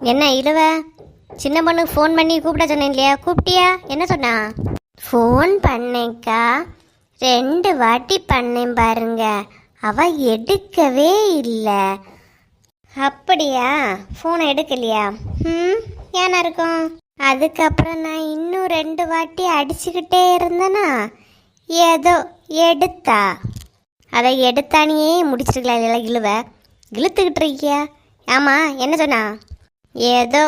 என்ன இழுவ? சின்ன பொண்ணுக்கு ஃபோன் பண்ணி கூப்பிட சொன்னேன் இல்லையா கூப்பிட்டியா? என்ன சொன்னா? ஃபோன் பண்ணேக்கா ரெண்டு வாட்டி பண்ணேன் பாருங்க. அவ எடுக்கவே இல்லை. அப்படியா? ஃபோனை எடுக்கலையா? ம் ஏன்னா இருக்கும்? அதுக்கப்புறம் நான் இன்னும் ரெண்டு வாட்டி அடிச்சுக்கிட்டே இருந்தேனா? ஏதோ எடுத்தா? அதை எடுத்தானியே முடிச்சிருக்கலாம் இல்லையா இழுவ? இழுத்துக்கிட்டு இருக்கியா? ஆமா என்ன சொன்னா? ஏதோ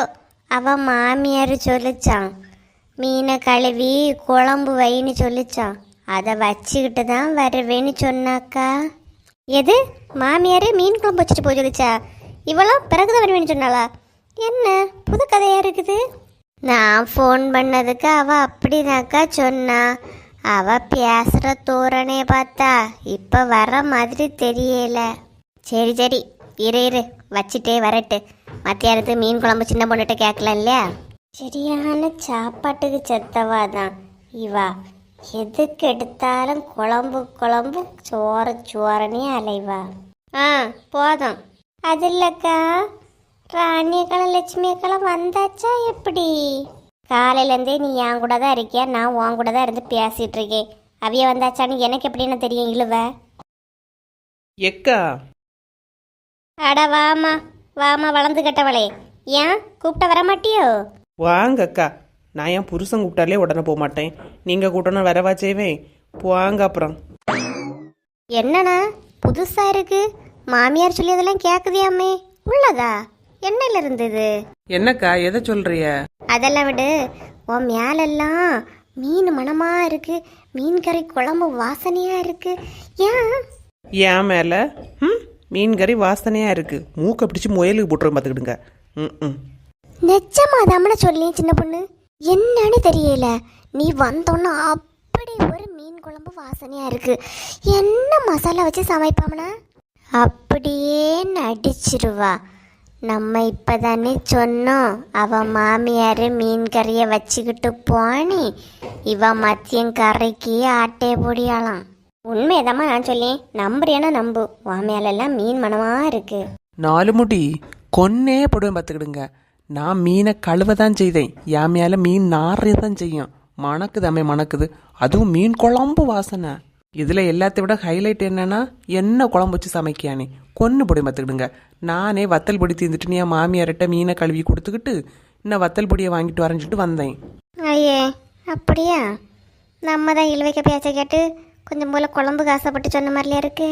அவன் மாமியார் சொல்லிச்சான் மீனை கழுவி குழம்பு வைன்னு சொல்லிச்சான் அதை வச்சுக்கிட்டு தான் வருவேன்னு சொன்னாக்கா. எது? மாமியார் மீன் குழம்பு வச்சுட்டு போய் சொல்லிச்சா? இவ்வளோ பிறகுதான் வருவேன்னு சொன்னாளா? என்ன? புது கதையாக இருக்குது? நான் ஃபோன் பண்ணதுக்கு அவள் அப்படின்னாக்கா சொன்னா. அவள் பேசுகிற தோரணையை பார்த்தா இப்போ வர மாதிரி தெரியல. சரி சரி. இரு இரு. வச்சுட்டே வரட்டு. மத்தியானத்து மீன் குழம்பு சின்ன பொண்ணுகிட்ட கேட்கலாம் இல்லையா? சரியான சாப்பாட்டுக்கு செத்தவா தான் இவா. எதுக்கு எடுத்தாலும் குழம்பு குழம்பு சோறு சோறனே அலைவா. ஆ போதும். அது இல்லக்கா ராணியக்காலம் லட்சுமி அக்காலம் வந்தாச்சா எப்படி? காலையிலேருந்தே நீ என் கூட தான் இருக்கியா? நான் உன் கூட தான் இருந்து பேசிட்டு இருக்கேன். அவிய வந்தாச்சான்னு எனக்கு எப்படின்னு தெரியும் இழுவ. எக்கா. அட வாமா. வாமா வளர்ந்து கட்டவளே. ஏன்? கூப்பிட்ட வர மாட்டியோ வாங்க அக்கா நான் என் புருஷன் கூப்பிட்டாலே உடனே போக மாட்டேன் நீங்கள் கூட்டணும் வரவா செய்வேன் வாங்க அப்புறம். என்னண்ணா? புதுசா இருக்கு. மாமியார் சொல்லியதெல்லாம் கேக்குதியாமே. உள்ளதா? என்னையில இருந்தது? என்னக்கா எதை சொல்றிய? அதெல்லாம் விடு. உன் மேலெல்லாம் மீன் மணமா இருக்கு. மீன் கறி குழம்பு வாசனையா இருக்கு. ஏன்? ஏன் மேலே? ம்? மீன் கறி வாசனையாக இருக்குது மூக்கை பிடிச்சி முயலுக்கு போட்டுரும் பார்த்துக்கிடுங்க ம் ம். நிச்சயமா தாமன சொல்லி சின்ன பொண்ணு? என்னன்னு தெரியல. நீ வந்தோன்னா அப்படி ஒரு மீன் குழம்பு வாசனையாக இருக்குது என்ன மசாலா வச்சு சமைப்பாமனா அப்படியே நடிச்சிருவா. நம்ம இப்போதானே சொன்னோம் அவன் மாமியார் மீன் கறியை வச்சுக்கிட்டு போனி. இவன் மத்தியம் கறிக்கு ஆட்டையை பொடியாலாம் உண்மையதாம்மா நான் சொல்லி நம்புறியானா நம்பு. உன் மேலெல்லாம் மீன் மனமா இருக்கு. நாலு முடி. கொன்னே போடுவேன் பார்த்துக்கிடுங்க. நான் மீனை கழுவ தான் செய்தேன். என் மேலே மீன் நாரே தான் செய்யும். மணக்குது அம்மே மணக்குது. அதுவும் மீன் குழம்பு வாசனை. இதில் எல்லாத்தை விட ஹைலைட் என்னன்னா என்ன குழம்பு வச்சு சமைக்கியானே கொன்று பொடி பார்த்துக்கிடுங்க. நானே வத்தல் பொடி தீர்ந்துட்டு நீ என் மாமியார்கிட்ட மீனை கழுவி கொடுத்துக்கிட்டு இன்னும் வத்தல் பொடியை வாங்கிட்டு வரைஞ்சிட்டு வந்தேன். ஐயே அப்படியா? நம்ம தான் இழுவைக்க பேச்ச கேட்டு கொஞ்சம் போல குழம்புக்கு ஆசைப்பட்டு சொன்ன மாதிரியா இருக்கு?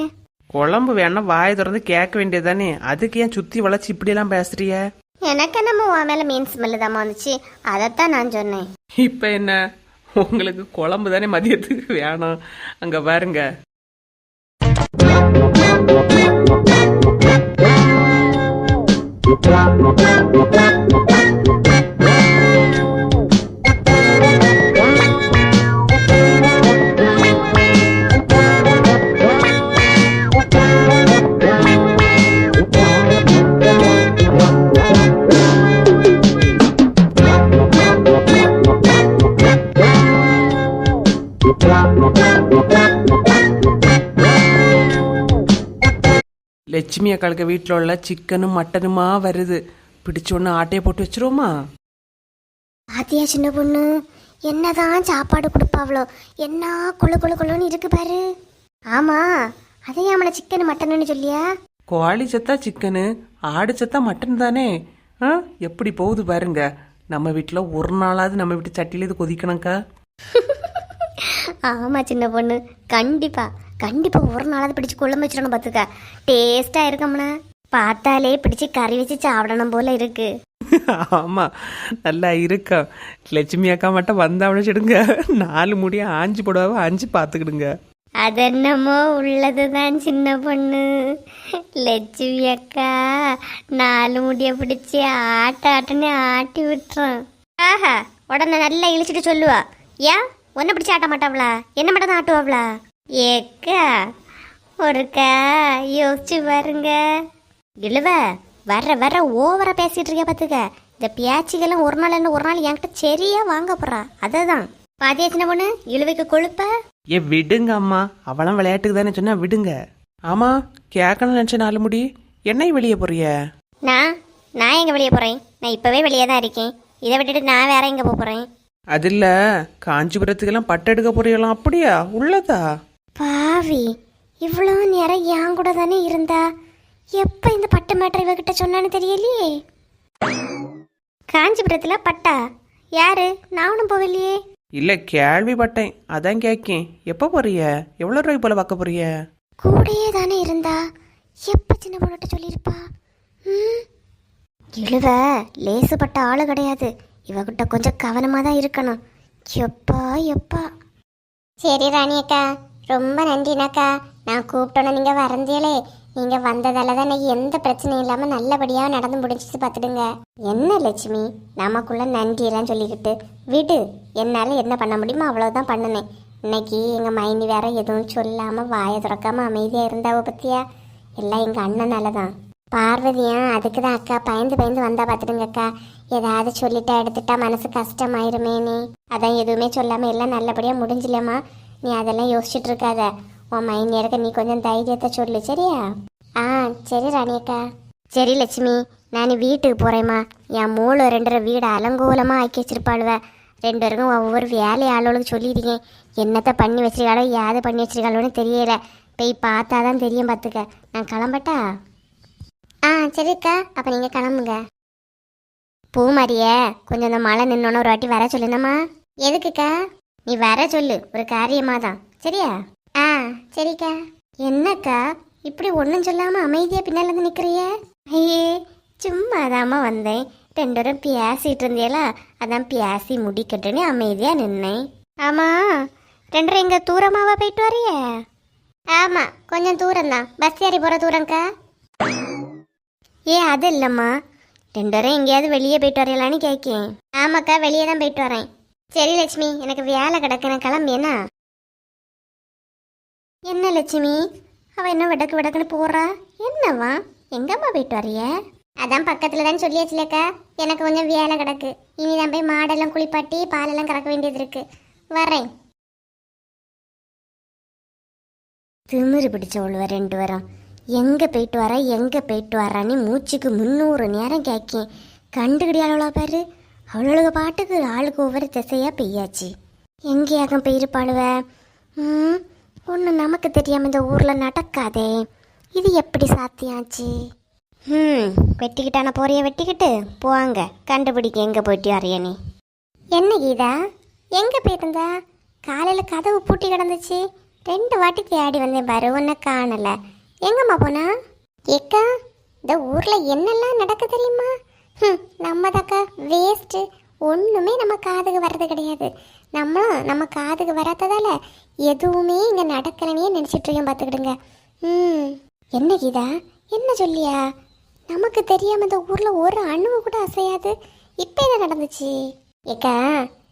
குழம்பு வேணா வாயை திறந்து கேட்க வேண்டியதானே அதுக்கு ஏன் சுற்றி வளைச்சி இப்படியெல்லாம் பேசுறிய? எனக்கு நம்ம உன் மேல மீன் ஸ்மெல்லு தான் வந்துச்சு. அதைத்தான் நான் சொன்னேன். இப்போ என்ன? உங்களுக்கு குழம்பு தானே மதியத்துக்கு வேணாம். அங்க பாருங்க. லட்சுமி அக்காளுக்கு வீட்டில் உள்ள சிக்கனும் மட்டனுமா வருது. பிடிச்ச ஒன்று ஆட்டையை போட்டு வச்சிருவோமா? பாத்தியா சின்ன பொண்ணு? என்னதான் சாப்பாடு கொடுப்பாவளோ? என்ன குழு குழு குழுன்னு இருக்கு பாரு. ஆமா அதே ஆமல சிக்கன் மட்டன்னு சொல்லியா? கோழி செத்தா சிக்கனு ஆடு செத்தா மட்டன் தானே? ஆ? எப்படி போகுது பாருங்க. நம்ம வீட்டில் ஒரு நாளாவது நம்ம வீட்டு சட்டியில இது கொதிக்கணும்க்கா. ஆமா சின்ன பொண்ணு கண்டிப்பா. கண்டிப்பா ஒரு நாளாவது பிடிச்சு குழம்பு வச்சிடணும் பாத்துக்க. டேஸ்டா இருக்கம்னா பார்த்தாலே பிடிச்சு கறி வச்சு சாப்பிடணும் போல இருக்கு. ஆமா நல்லா இருக்கா? லட்சுமி அக்கா மட்டும் வந்தாவன சொல்லுங்க நாலு முடிய ஆஞ்சு போடுவாவ ஆஞ்சு பார்த்துக்கிடுங்க அதென்னமோ உள்ளதுதான் சின்ன பொண்ணு. லட்சுமி அக்கா நாலு முடிய பிடிச்சி ஆட்ட ஆட்டன்னு ஆட்டி விட்டுறோம் ஆஹா உடனே நல்லா இழிச்சிட்டு சொல்லுவா. ஏன்? ஒன்ன பிடிச்சி ஆட்ட மாட்டாவளா? என்ன மட்டும் தான் ஆட்டுவாவளா? ஏக்கா ஒருக்கா யோசிச்சு பாருங்க. இழுவ வர வர ஓவரா பேசிட்டு இருக்க பாத்துக்க. இந்த பேச்சுக்கெல்லாம் ஒரு நாள் என்ன ஒரு நாள் என்கிட்ட சரியா வாங்க போறா. அததான். பாத்தியா சின்ன பொண்ணு இழுவைக்கு கொழுப்ப? ஏ விடுங்க அம்மா. அவளாம் விளையாட்டுக்கு தானே சொன்னா விடுங்க. ஆமா கேட்கணும்னு நினைச்ச நாலு முடி என்னை வெளியே போறிய? நான் நான் எங்க வெளியே போறேன்? நான் இப்போவே வெளியே தான் இருக்கேன். இதை விட்டுட்டு நான் வேற எங்கே போகிறேன் அதில் காஞ்சிபுரத்துக்கெல்லாம் பட்டு எடுக்க போறீங்களாம் அப்படியா? உள்ளதா? பாவி இவ்வளோ நேரம் என் கூட தானே இருந்தா? எப்போ இந்த பட்டு மேட்டர் இவகிட்ட சொன்னான்னு தெரியலையே? காஞ்சிபுரத்தில் பட்டா. யாரு? நானும் போகலையே. இல்லை கேள்விப்பட்டேன். அதான் கேட்கேன் எப்போ போறிய? எவ்வளோ ரூபாய் போல பார்க்க போறிய? கூடயே தானே இருந்தா? எப்ப சின்ன பொண்ணுகிட்ட சொல்லியிருப்பா? ம்? இழுவ லேசுப்பட்ட ஆளு கிடையாது. இவகிட்ட கொஞ்சம் கவனமாக தான் இருக்கணும். எப்பா எப்பா. சரி ராணி அக்கா. ரொம்ப நன்றினாக்கா. நான் கூப்பிட்டோன்னு நீங்கள் வரந்தீங்களே நீங்கள் வந்ததால தான் எந்த பிரச்சனையும் இல்லாமல் நல்லபடியாக நடந்து முடிஞ்சிச்சு பார்த்துடுங்க என்ன லட்சுமி? நமக்குள்ள நன்றியெல்லாம் சொல்லிக்கிட்டு விடு என்னால் என்ன பண்ண முடியுமோ அவ்வளோதான் பண்ணினேன். இன்னைக்கு எங்கள் மைனி வேற எதுவும் சொல்லாமல் வாயை திறக்காமல் அமைதியாக இருந்தாவ பற்றியா எல்லாம் எங்கள் அண்ணனால தான். பார்வதியா அதுக்கு தான் அக்கா பயந்து பயந்து வந்தா பார்த்துடுங்க அக்கா. ஏதாவது சொல்லிட்டா எடுத்துட்டா மனசு கஷ்டமாயிருமேனே. அதான் எதுவுமே சொல்லாமல் எல்லாம் நல்லபடியாக முடிஞ்சிலம்மா நீ அதெல்லாம் யோசிச்சுட்டு இருக்காத உன் மைனியருக்கு நீ கொஞ்சம் தைரியத்தை சொல்லு சரியா? ஆ சரி ராணியக்கா. சரி லட்சுமி. நான் வீட்டுக்கு போகிறேம்மா என் மூளை ரெண்டரை வீடு அலங்கோலமாக ஆக்கி வச்சிருப்பாளுவ. ரெண்டு பேருக்கும் ஒவ்வொரு வேலை ஆளுகளுக்கு சொல்லியிருக்கேன் என்னத்தை பண்ணி வச்சிருக்காளோ யாது பண்ணி வச்சிருக்காளோன்னு தெரியல. போய் பார்த்தா தான் தெரியும் பார்த்துக்க நான் கிளம்பட்டா? ஆ சரிக்கா. அப்போ நீங்கள் கிளம்புங்க. பூமாரிய கொஞ்சம் இந்த மழை நின்னோன்னு ஒரு வாட்டி வர சொல்லுனம்மா எதுக்குக்கா? நீ வர சொல்லு ஒரு காரியமா தான் சரியா? ஆ சரிக்கா. என்னக்கா இப்படி ஒன்றும் சொல்லாமல் அமைதியாக பின்னால் வந்து நிற்கிறிய ஐயே சும்மா வந்தேன். ரெண்டு பேரும் பேசிட்டு இருந்தியலா அதான் பேசி முடிக்கட்டுன்னு அமைதியாக நின்னேன். ஆமாம் ரெண்டு எங்கே தூரமாவா போயிட்டு வரைய ஆமாம் கொஞ்சம் தூரம் தான் பஸ் ஏறி போகிற தூரங்க்கா ஏ அது இல்லைம்மா. ரெண்டு பேரும் எங்கேயாவது வெளியே போயிட்டு வரையலான்னு கேட்கேன் ஆமாக்கா வெளியே தான் போயிட்டு வரேன். சரி லட்சுமி. எனக்கு வேலை கிடக்கு கிளம்பியனா என்ன? லட்சுமி? அவ என்ன விடக்கு விடக்குன்னு போறா? என்னவா? எங்கம்மா போயிட்டு வரைய அதான் பக்கத்துல தான் சொல்லியாச்சுலக்கா எனக்கு கொஞ்சம் வேலை கிடக்கு. இனிதான் போய் மாடெல்லாம் குளிப்பாட்டி பாலெல்லாம் கறக்க வேண்டியது இருக்கு. வரேன். திமிரு பிடிச்சவளுவ ரெண்டு வரம் எங்க போயிட்டு வர எங்க போயிட்டு வரான்னு மூச்சுக்கு முந்நூறு நேரம் கேட்கேன் கண்டுக்கிடியாளவளா பாரு. அவ்வளோ பாட்டுக்கு ஆளுக்கு ஒவ்வொரு திசையாக பெய்யாச்சு. எங்கேயாக போயிருப்பாளுவ? ம் ஒன்று நமக்கு தெரியாமல் இந்த ஊரில் நடக்காதே. இது எப்படி சாத்தியாச்சு? ம் வெட்டிக்கிட்டான போறிய வெட்டிக்கிட்டு? போவாங்க கண்டுபிடிக்க எங்கே போயிட்டு வரையனே என்ன கீதா? எங்கே போயிருந்தா? காலையில் கதவு பூட்டி கிடந்துச்சு. ரெண்டு வாட்டி தேடி வந்தேன் பாரு உன்னை காணலை. எங்கம்மா போனா? ஏக்கா இந்த ஊரில் என்னெல்லாம் நடக்க தெரியுமா? நம்ம தாக்கா வேஸ்ட்டு ஒன்றுமே நம்ம காதுக்கு வர்றது கிடையாது. நம்மளும் நம்ம காதுக்கு வராததால எதுவுமே இங்கே நடக்கலனே நினைச்சிட்டு பார்த்துக்கிடுங்க. ம் என்ன கீதா? என்ன சொல்லியா? நமக்கு தெரியாமல் இந்த ஊரில் ஒரு அணுவு கூட அசையாது. இப்போ என்ன நடந்துச்சு? ஏக்கா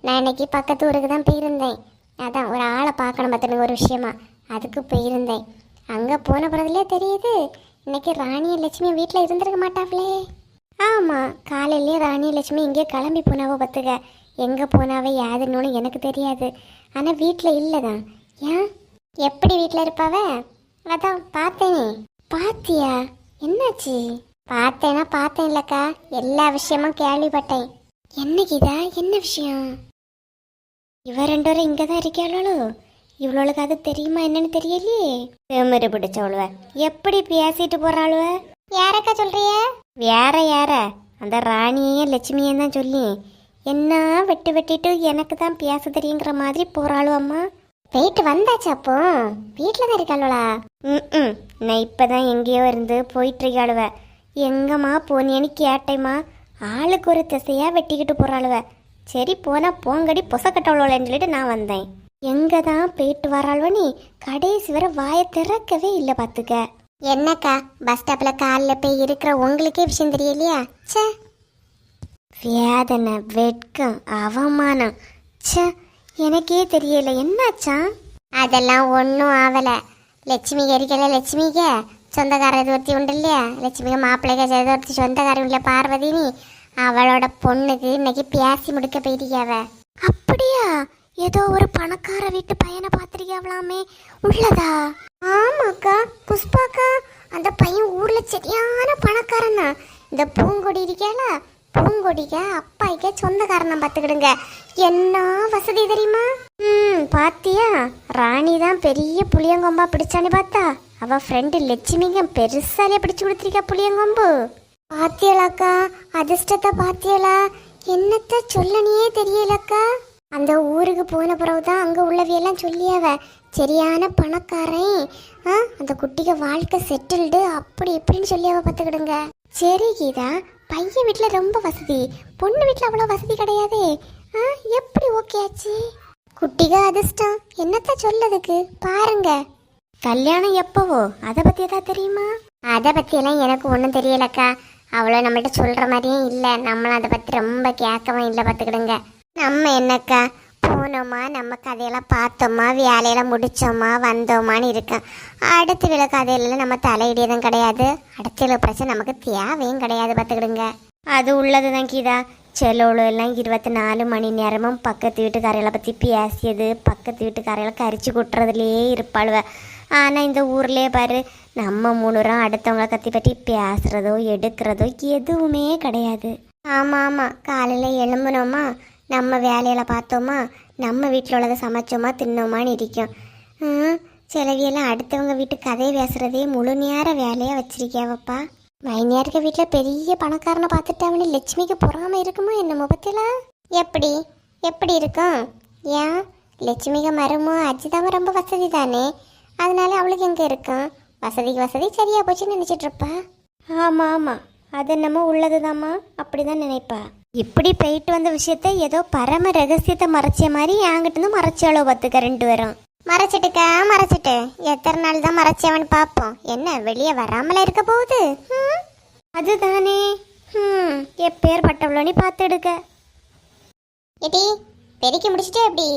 நான் இன்னைக்கு பக்கத்து ஊருக்கு தான் போயிருந்தேன். அதான் ஒரு ஆளை பார்க்கணும் பார்த்துன்னு ஒரு விஷயமா. அதுக்கு போயிருந்தேன். அங்கே போன பிறகுலே தெரியுது இன்னைக்கு ராணியும் லட்சுமி வீட்டில் இருந்திருக்க மாட்டாங்களே ஆமாம் காலையிலே ராணி லட்சுமி எங்கேயோ கிளம்பி போனாவோ பார்த்துக்க. எங்கே போனாவே யாதுன்னு எனக்கு தெரியாது. ஆனால் வீட்டில் இல்லை தான் ஏன்? எப்படி வீட்டில் இருப்பாவ? அதான் பார்த்தேனே. பாத்தியா? என்னாச்சு? பார்த்தேன்னா பார்த்தேன் இல்லக்கா எல்லா விஷயமும் கேள்விப்பட்டேன். என்ன கீதா என்ன விஷயம்? இவ ரெண்டு பேரும் இங்கே தான் இருக்காளோ இவ்வளோளுக்கு அது தெரியுமா என்னன்னு தெரியலையே. திமிரு பிடிச்சவளுவ. எப்படி பேசிட்டு போறாளுவ? யாரக்கா சொல்றிய வேற யார? அந்த ராணியையும் லட்சுமியும் தான் சொல்லி. என்ன வெட்டு வெட்டிட்டு எனக்கு தான் பேச தெரியுங்கிற மாதிரி போறாளு அம்மா போயிட்டு வந்தாச்சு அப்போ. வீட்டில் தான் இருக்காளா ம் நான் இப்போ தான் எங்கேயோ இருந்து போயிட்டுருக்காளுவ. எங்கம்மா போனேன்னு கேட்டேம்மா. ஆளுக்கு ஒரு திசையாக வெட்டிக்கிட்டு போகிறாளுவ சரி போனால் போங்கடி பொசக்கட்டவளோலன்னு சொல்லிட்டு நான் வந்தேன். எங்கே தான் போயிட்டு வராளுவ நீ? கடைசி வர வாயை திறக்கவே இல்லை பார்த்துக்க என்னக்கா பஸ் ஸ்டாப்ல காலில் போய் இருக்கிற உங்களுக்கே விஷயம் தெரியலையா? சே வேதனை வெட்கம் அவமானம். சே எனக்கே தெரியல. என்னாச்சா? அதெல்லாம் ஒன்றும் ஆகலை லட்சுமி இருக்கல லட்சுமிக்க சொந்தக்காரர் இது ஒருத்தி உண்டு இல்லையா? லட்சுமிக்கு மாப்பிள்ளைக்கு ஒருத்தி சொந்தக்காரன் இல்லை பார்வதினி. அவளோட பொண்ணுக்கு இன்னைக்கு பேசி முடிக்க போயிருக்காவ அப்படியா? ஏதோ ஒரு பணக்கார வீட்டு பையனை பார்த்துருக்கியாவலாமே உள்ளதா? ஆமாக்கா புஷ்பாக்கா அந்த பையன் ஊர்ல சரியான பணக்காரன் தான் இந்த பூங்கொடி இருக்கேல பூங்கொடிக்க அப்பாய்க்க சொந்தக்காரனை பார்த்துக்கிடுங்க. என்ன வசதி தெரியுமா? ம் பாத்தியா? ராணி தான் பெரிய புளியங்கொம்பா பிடிச்சான்னு பார்த்தா அவ ஃப்ரெண்டு லட்சுமிங்க பெருசாலே பிடிச்சு கொடுத்துருக்கா புளியங்கொம்பு. பாத்தியலாக்கா அதிர்ஷ்டத்தை பாத்தியலா? என்னத்த சொல்லணியே தெரியலக்கா. அந்த ஊருக்கு போன பிறகு தான் அங்கே உள்ளவையெல்லாம் சொல்லியாவ. சரியான பணக்காரன். ஆ, அந்த குட்டிக்கு வாழ்க்கை செட்டில்டு அப்படி இப்படின்னு சொல்லியாவ பார்த்துக்கிடுங்க. சரி கீதா பையன் வீட்டில் ரொம்ப வசதி. பொண்ணு வீட்டில் அவ்வளோ வசதி கிடையாதே. ஆ எப்படி ஓகே ஆச்சு? குட்டிக அதிர்ஷ்டம். என்னத்த சொல்லதுக்கு பாருங்க. கல்யாணம் எப்பவோ? அதை பற்றி ஏதாவது தெரியுமா? அதை பற்றியெல்லாம் எனக்கு ஒன்றும் தெரியலக்கா. அவ்வளோ நம்மகிட்ட சொல்கிற மாதிரியும் இல்லை. நம்மளும் அதை பற்றி ரொம்ப கேட்கவும் இல்லை பார்த்துக்கிடுங்க. நம்ம என்னக்கா? போனோமா நம்ம கதையெல்லாம் பார்த்தோமா வேலையெல்லாம் முடிச்சோமா வந்தோமான்னு இருக்கேன் அடுத்த விழா கதையிலலாம் நம்ம தலையிடியதும் கிடையாது. அடுத்த விழா பிரச்சனை நமக்கு தேவையும் கிடையாது பார்த்துக்கிடுங்க. அது உள்ளது தான் கீதா. செலவுல எல்லாம் இருபத்தி நாலு மணி நேரமும் பக்கத்து வீட்டுக்காரையில பற்றி பேசியது பக்கத்து வீட்டுக்காரையெல்லாம் கரிச்சு கொட்டுறதுலேயே இருப்பாளுவ. ஆனால் இந்த ஊர்லேயே பாரு நம்ம மூணுரம் அடுத்தவங்கள கத்தி பற்றி பேசுகிறதோ எடுக்கிறதோ எதுவுமே கிடையாது. ஆமாம் ஆமாம் காலையில் எழும்புனோமா நம்ம வேலையில பார்த்தோமா நம்ம வீட்டில் உள்ளதை சமைச்சோமா தின்னோமான்னு இருக்கும் ம், சிலவியெல்லாம் அடுத்தவங்க வீட்டு கதையை பேசுகிறதே முழு நேர வேலையாக வச்சிருக்கியாவப்பா. மைனியாருக்க வீட்டில் பெரிய பணக்காரனை பார்த்துட்டாவனு லட்சுமிக்கு பொறாமல் இருக்குமோ என்ன முகத்தில் எப்படி எப்படி இருக்கும்? ஏன்? லட்சுமிக்கு மரமும் அஜிதாவும் ரொம்ப வசதி தானே அதனால அவளுக்கு எங்கே இருக்கும்? வசதிக்கு வசதி சரியாக போச்சுன்னு நினச்சிட்ருப்பா ஆமாம் ஆமாம் அது என்னமோ உள்ளதுதாம்மா. அப்படிதான் நினைப்பா. இப்படி போயிட்டு வந்த விஷயத்த ஏதோ பரம ரகசியத்தை மறைச்ச மாதிரி என்கிட்ட இருந்து மறைச்சாலோ பார்த்துக்க ரெண்டு பேரும்? மறைச்சிட்டுக்கா மறைச்சிட்டு. எத்தனை நாள் தான் மறைச்சவன் பார்ப்போம். என்ன வெளியே வராமல இருக்க போகுது? அதுதானே. ம் எப்பேற்பட்டவளோனி பார்த்துடுக்க. எடி பெருக்கி முடிச்சிட்டே எப்படி?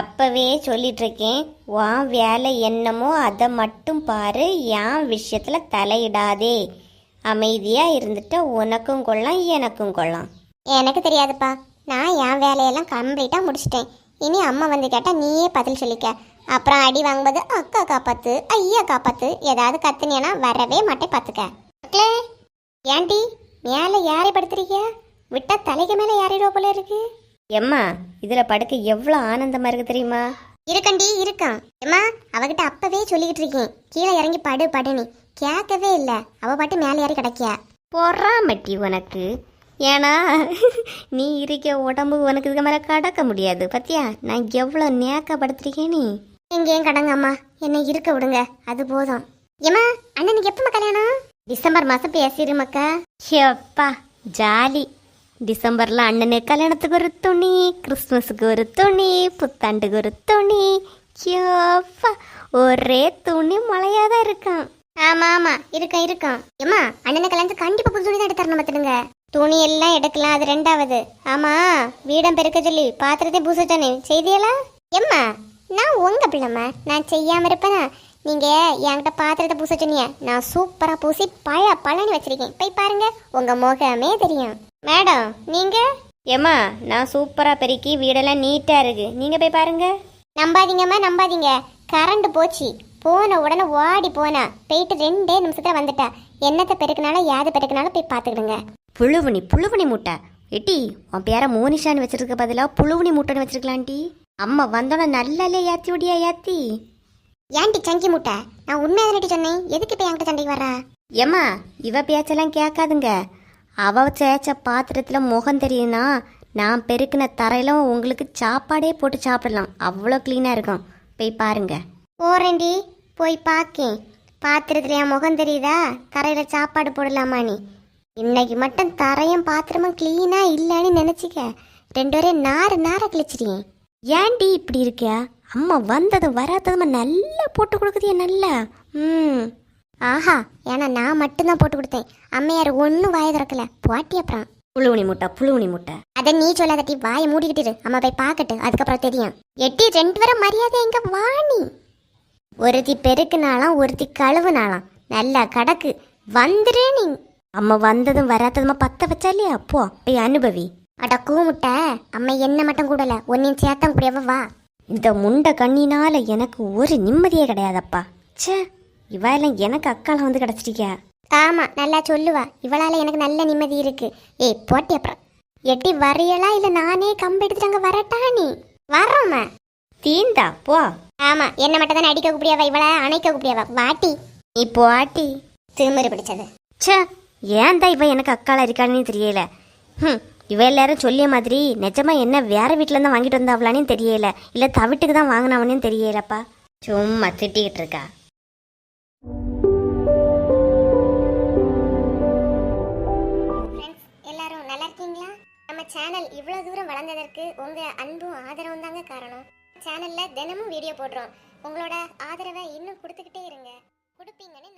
அப்பவே சொல்லிட்டு இருக்கேன் உன் வேலை என்னமோ அதை மட்டும் பாரு என் விஷயத்துல தலையிடாதே. அமைதியா இருந்துட்டு உனக்கும் கொள்ளலாம் எனக்கும் கொள்ளலாம். எனக்கு தெரியாதுப்பா. நான் என் வேலையெல்லாம் கம்ப்ளீட்டா முடிச்சிட்டேன். இனி அம்மா வந்து கேட்டா நீயே பதில் சொல்லிக்க. அப்புறம் அடி வாங்கும்போது அக்கா காப்பாத்து ஐயா காப்பாத்து. ஏதாவது கத்துனியனா வரவே மாட்டேன் பாத்துக்க. மக்களே ஏன்டி? மேலே யாரை படுத்துறீங்க? விட்டா தலைக்கு மேலே யாரிடுவா போல இருக்கு. எம்மா இதுல படுக்க எவ்வளவு ஆனந்தமா இருக்கு தெரியுமா? இருக்கண்டி இருக்கான். எம்மா அவகிட்ட அப்பவே சொல்லிக்கிட்டு இருக்கேன். கீழே இறங்கி படு படுனி. கேட்கவே இல்ல. அவ பாட்டு மேலே ஏறி கிடைக்கியா? பொறாமட்டி உனக்கு. ஏன்னா நீ இருக்க உடம்பு உனக்கு இதுக்கு மேலே கடக்க முடியாது. பத்தியா? நான் எவ்வளோ நேக்கப்படுத்திருக்கேன் நீ. எங்கேயும் கடங்கம்மா என்னை இருக்க விடுங்க. அது போதும். ஏம்மா அண்ணனுக்கு எப்பமா கல்யாணம்? டிசம்பர் மாதம் பேசிடு மக்கா. எப்பா ஜாலி. டிசம்பர்ல அண்ணனுக்கு கல்யாணத்துக்கு ஒரு துணி கிறிஸ்மஸுக்கு ஒரு துணி புத்தாண்டுக்கு ஒரு துணி. எப்பா ஒரே துணி மழையா தான் இருக்கும். ஆமா ஆமா. இருக்கும் இருக்கும். ஏமா அண்ணனை கல்யாணத்துக்கு கண்டிப்பா புது துணி தான் எடுத்து தரணும் பார்த்துடுங்க துணி எல்லாம் எடுக்கலாம் அது ரெண்டாவது. ஆமா வீடம் பெருக்க சொல்லி பாத்திரத்தை பூச சொன்னேன். செய்தியலா? எம்மா நான் உங்க பிள்ளைம்மா நான் செய்யாம இருப்பேனா? நீங்க என்கிட்ட பாத்திரத்தை பூச சொன்னீங்க. நான் சூப்பரா பூசி பழ பழனி வச்சிருக்கேன். போய் பாருங்க உங்க முகமே தெரியும். மேடம் நீங்க? ஏம்மா நான் சூப்பரா பெருக்கி வீடெல்லாம் நீட்டா இருக்கு. நீங்க போய் பாருங்க. நம்பாதீங்கம்மா நம்பாதீங்க. கரண்ட் போச்சு. போன உடனே ஓடி போனா. போயிட்டு ரெண்டே நிமிஷத்துல வந்துட்டா. என்னத்தை பெருக்கினாலும் யாது பெருக்கினாலும் போய் பார்த்துக்கிடுங்க புழுவுனி புழுவுனி மூட்டை. எட்டி உன் பேர மோனிஷான்னு வச்சிருக்க பதிலாக புழுவுனி மூட்டைன்னு வச்சிருக்கலான்டி அம்மா வந்தோட நல்லாலே ஏத்தி விடியா ஏத்தி. ஏன்டி சங்கி மூட்டை? நான் உண்மையை தானடி சொன்னேன். எதுக்கு இப்போ என்கிட்ட சண்டைக்கு வரா ஏம்மா இவ பேச்செல்லாம் கேட்காதுங்க. அவ சேச்ச பாத்திரத்தில் முகம் தெரியும்னா நான் பெருக்கின தரையில உங்களுக்கு சாப்பாடே போட்டு சாப்பிடலாம். அவ்வளோ க்ளீனாக இருக்கும். போய் பாருங்க. போறேன்டி. போய் பார்க்கேன் பாத்திரத்துல என் முகம் தெரியுதா? தரையில சாப்பாடு போடலாமா நீ? இன்னைக்கு மட்டும் தரையும் பாத்திரமும் க்ளீனா இல்லைன்னு நினைச்சிக்க. ரெண்டு பேரையும் நார நார கிழிச்சிட்டேன் ஏன்டி இப்படி இருக்கியா அம்மா வந்ததும் வராததும் நல்லா போட்டு கொடுக்குதியா நல்லா. ம். ஆஹா ஏன்னா நான் மட்டும்தான் போட்டு கொடுத்தேன். அம்மையார் ஒன்றும் வாய திறக்கல. போட்டி அப்புறம். புழுவுனி முட்டை புழுவுனி முட்டை. அதை நீ சொல்லாதட்டி வாயை மூடிக்கிட்டு. அம்மா போய் பார்க்கட்டு அதுக்கப்புறம் தெரியும். எட்டி ரெண்டு பேரும் மரியாதை எங்க வாணி? ஒருத்தி பெருக்குனாலாம் ஒருத்தி கழுவுனாலாம் நல்லா கடக்கு. வந்துரு நீ. அம்மா வந்ததும் வராததுமா பத்த வச்சா இல்லையா? அப்போ போய் அனுபவி. அட கூமுட்ட அம்மா என்ன மட்டும் கூடல. ஒன்னையும் சேர்த்தம் கூடியவ வா. இந்த முண்டை கண்ணினால எனக்கு ஒரு நிம்மதியே கிடையாதப்பா. ச்சே இவ எல்லாம் எனக்கு அக்கால வந்து கிடைச்சிட்டிக்கா ஆமா நல்லா சொல்லுவா. இவளால எனக்கு நல்ல நிம்மதி இருக்கு. ஏய் போட்டி அப்புறம். எட்டி வரையலா இல்ல நானே கம்பு எடுத்துட்டு அங்க வரட்டா நீ? வர்றோம்மா தீந்தா போ. ஆமா என்ன மட்டும் தானே அடிக்க கூப்பிடியாவா? இவள அணைக்க கூப்பிடியாவா? வாட்டி. நீ போட்டி. திமிரு பிடிச்சது. ச்சே ஏன் தான் எனக்கு அக்கால இருக்கான்னு தெரியல? ம் இவ எல்லாரும் சொல்லிய மாதிரி நிஜமா என்ன வேற வீட்டிலேருந்து வாங்கிட்டு வந்தாவளானே தெரியல. இல்லை தவிட்டுக்கு தான் வாங்கினவனே தெரியலப்பா. சும்மா திட்டிக்கிட்டு இருக்கா. எல்லாரும் நல்லா இருக்கீங்களா? நம்ம சேனல் இவ்வளோ தூரம் வளர்ந்ததற்கு உங்கள் அன்பும் ஆதரவும் தாங்க காரணம். சேனலில் தினமும் வீடியோ போடுறோம். உங்களோட ஆதரவை இன்னும் கொடுத்துக்கிட்டே இருங்க. கொடுப்பீங்கன்னு